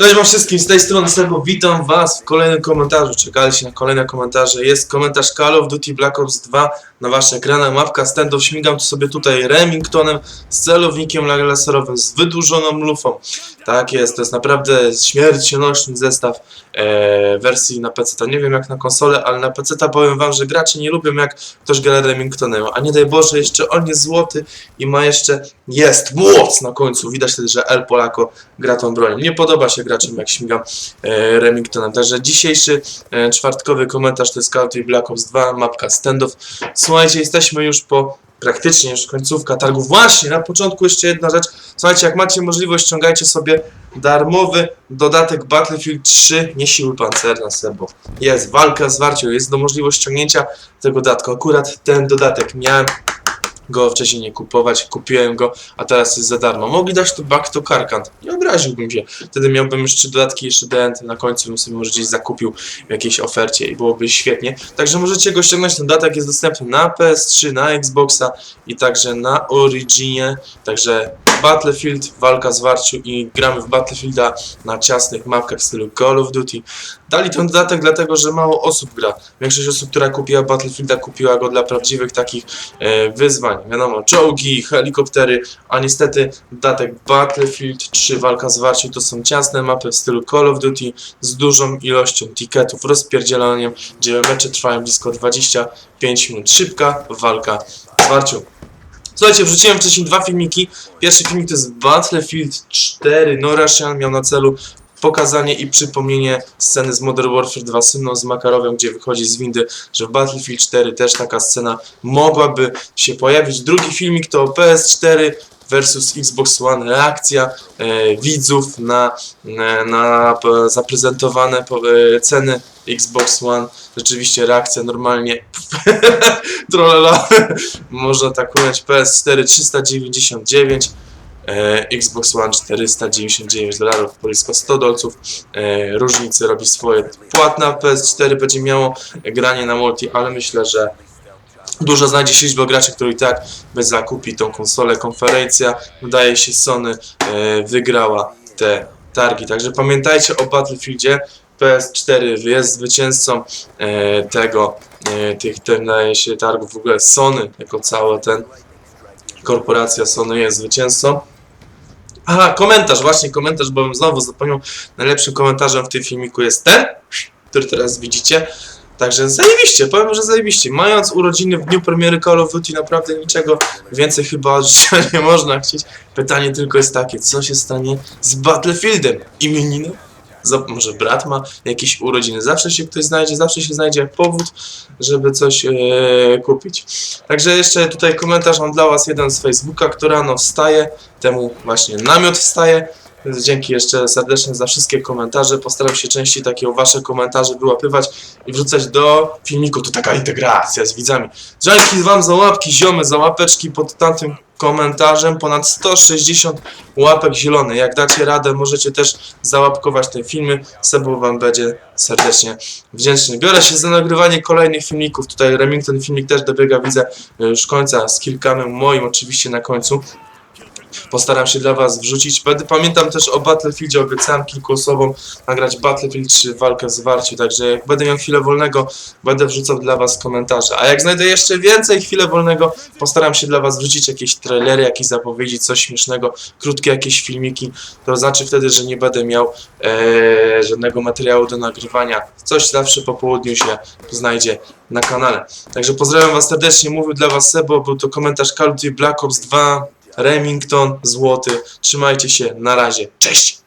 Cześć wam wszystkim, z tej strony Sebo, witam was w kolejnym komentarzu, czekaliście na kolejne komentarze, jest komentarz Call of Duty Black Ops 2 na wasze ekrany, mapka standów, śmigam tu sobie tutaj Remingtonem z celownikiem laserowym, z wydłużoną lufą, tak jest, to jest naprawdę śmiercionośny zestaw e, wersji na PC, nie wiem jak na konsolę, ale na PC powiem wam, że gracze nie lubią jak ktoś gra Remingtonem, a nie daj Boże, jeszcze on jest złoty i ma jeszcze, jest moc na końcu, widać wtedy, że El Polako gra tą bronią. Nie podoba się graczom jak śmigam e, Remingtonem. Także dzisiejszy e, czwartkowy komentarz to jest Call of Duty Black Ops 2, mapka standów. Słuchajcie, jesteśmy już po praktycznie już końcówka targu. Właśnie, na początku jeszcze jedna rzecz. Słuchajcie, jak macie możliwość, ściągajcie sobie darmowy dodatek Battlefield 3, nie siły pancerne, Sebo. Jest, walka z warcią, jest do możliwość ściągnięcia tego dodatku. Akurat ten dodatek miałem go wcześniej nie kupować, kupiłem go, a teraz jest za darmo. Mogli dać to back to Karkant. Nie obraziłbym się. Wtedy miałbym jeszcze dodatki, jeszcze DNT na końcu bym sobie może gdzieś zakupił w jakiejś ofercie i byłoby świetnie. Także możecie go ściągnąć, ten dodatek jest dostępny na PS3, na Xboxa i także na Originie. Także Battlefield, walka z warciu i gramy w Battlefielda na ciasnych mapkach w stylu Call of Duty. Dali ten dodatek dlatego, że mało osób gra. Większość osób, która kupiła Battlefielda, kupiła go dla prawdziwych takich e, wyzwań. Wiadomo, czołgi, helikoptery, a niestety dodatek Battlefield 3 walka z warcią to są ciasne mapy w stylu Call of Duty z dużą ilością ticketów, rozpierdzielaniem, gdzie mecze trwają blisko 25 minut. Szybka walka z warcią. Słuchajcie, wrzuciłem wcześniej dwa filmiki. Pierwszy filmik to jest Battlefield 4 No Russian, miał na celu pokazanie i przypomnienie sceny z Modern Warfare 2 Syną z Makarowem, gdzie wychodzi z windy, że w Battlefield 4 też taka scena mogłaby się pojawić. Drugi filmik to PS4 versus Xbox One, reakcja e, widzów na, na, na p- zaprezentowane e, ceny Xbox One. Rzeczywiście reakcja normalnie Trollala. Można tak ująć. PS4 399, e, Xbox One 499 dolarów, blisko 100 dolców. E, różnicy robi swoje. Płatna PS4 będzie miało granie na multi, ale myślę, że Dużo znajdzie się liczba graczy, który i tak zakupi tą konsolę. Konferencja, wydaje się, Sony e, wygrała te targi. Także pamiętajcie o Battlefieldzie. PS4 jest zwycięzcą e, tego, e, tych, wydaje się, targów. W ogóle Sony, jako cała ten korporacja Sony jest zwycięzcą. Aha, komentarz, właśnie komentarz, bo bym znowu zapomniał. Najlepszym komentarzem w tym filmiku jest ten, który teraz widzicie. Także zajebiście, powiem, że zajebiście. Mając urodziny w dniu premiery Call of Duty, naprawdę niczego więcej chyba nie można chcieć. Pytanie tylko jest takie, co się stanie z Battlefieldem? Imieniny? Za- Może brat ma jakieś urodziny. Zawsze się ktoś znajdzie, zawsze się znajdzie powód, żeby coś e, kupić. Także jeszcze tutaj komentarz mam dla Was jeden z Facebooka, który rano wstaje, temu właśnie namiot wstaje. Więc dzięki jeszcze serdecznie za wszystkie komentarze. Postaram się częściej takie Wasze komentarze wyłapywać i wrzucać do filmiku. To taka integracja z widzami. Dzięki Wam za łapki, ziomy, za łapeczki pod tamtym komentarzem. Ponad 160 łapek zielone. Jak dacie radę, możecie też załapkować te filmy. Sebu Wam będzie serdecznie wdzięczny. Biorę się za nagrywanie kolejnych filmików. Tutaj Remington filmik też dobiega, widzę już końca z kilkanym moim oczywiście na końcu. Postaram się dla Was wrzucić. Będę, pamiętam też o Battlefieldzie, obiecałem kilku osobom nagrać Battlefield 3 walkę z warciu, także jak będę miał chwilę wolnego, będę wrzucał dla Was komentarze. A jak znajdę jeszcze więcej chwilę wolnego, postaram się dla Was wrzucić jakieś trailery, jakieś zapowiedzi, coś śmiesznego, krótkie jakieś filmiki. To znaczy wtedy, że nie będę miał e, żadnego materiału do nagrywania. Coś zawsze po południu się znajdzie na kanale. Także pozdrawiam Was serdecznie, mówił dla Was Sebo, był to komentarz Call of Duty Black Ops 2, Remington, złoty. Trzymajcie się, na razie, cześć!